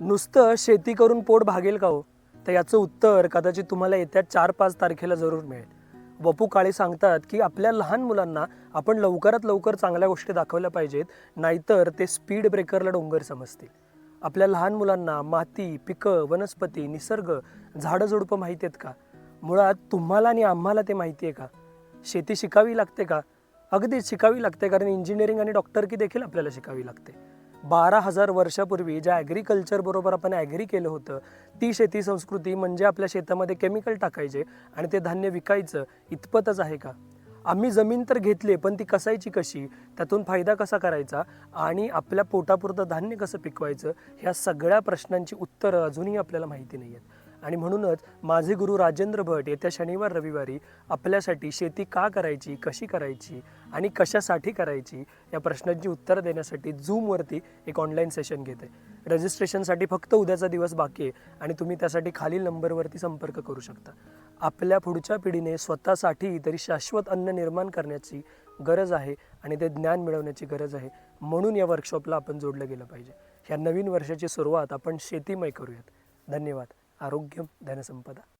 नुसतं शेती करून पोट भागेल का हो? तर याचं उत्तर कदाचित तुम्हाला येत्या चार पाच तारखेला जरूर मिळेल. वपू काळे सांगतात की आपल्या लहान मुलांना आपण लवकरात लवकर चांगल्या गोष्टी दाखवल्या पाहिजेत नाहीतर ते स्पीड ब्रेकरला डोंगर समजतील. आपल्या लहान मुलांना माती पिकं वनस्पती निसर्ग झाडंझुडपं माहिती आहेत का? मुळात तुम्हाला आणि आम्हाला ते माहिती आहे का? शेती शिकावी लागते का? अगदीच शिकावी लागते कारण इंजिनिअरिंग आणि डॉक्टरकी देखील आपल्याला शिकावी लागते. बारा हजार वर्षापूर्वी ज्या ॲग्रिकल्चरबरोबर आपण ॲग्री केलं होतं ती शेती संस्कृती म्हणजे आपल्या शेतामध्ये केमिकल टाकायचे आणि ते धान्य विकायचं इतपतच आहे का? आम्ही जमीन तर घेतली पण ती कसायची कशी? त्यातून फायदा कसा करायचा? आणि आपल्या पोटापुरतं धान्य कसं पिकवायचं? ह्या सगळ्या प्रश्नांची उत्तरं अजूनही आपल्याला माहिती नाही आहेत. आणि म्हणूनच माझे गुरु राजेंद्र भट येत्या शनिवार रविवारी आपल्यासाठी शेती का करायची कशी करायची आणि कशासाठी करायची या प्रश्नांची उत्तरं देण्यासाठी झूमवरती एक ऑनलाईन सेशन घेते. रजिस्ट्रेशनसाठी फक्त उद्याचा दिवस बाकी आहे आणि तुम्ही त्यासाठी खालील नंबरवरती संपर्क करू शकता. आपल्या पुढच्या पिढीने स्वतःसाठी तरी शाश्वत अन्न निर्माण करण्याची गरज आहे आणि ते ज्ञान मिळवण्याची गरज आहे. म्हणून या वर्कशॉपला आपण जोडलं गेलं पाहिजे. ह्या नवीन वर्षाची सुरुवात आपण शेतीमय करूयात. धन्यवाद. ఆరోగ్యం ధన సంపద.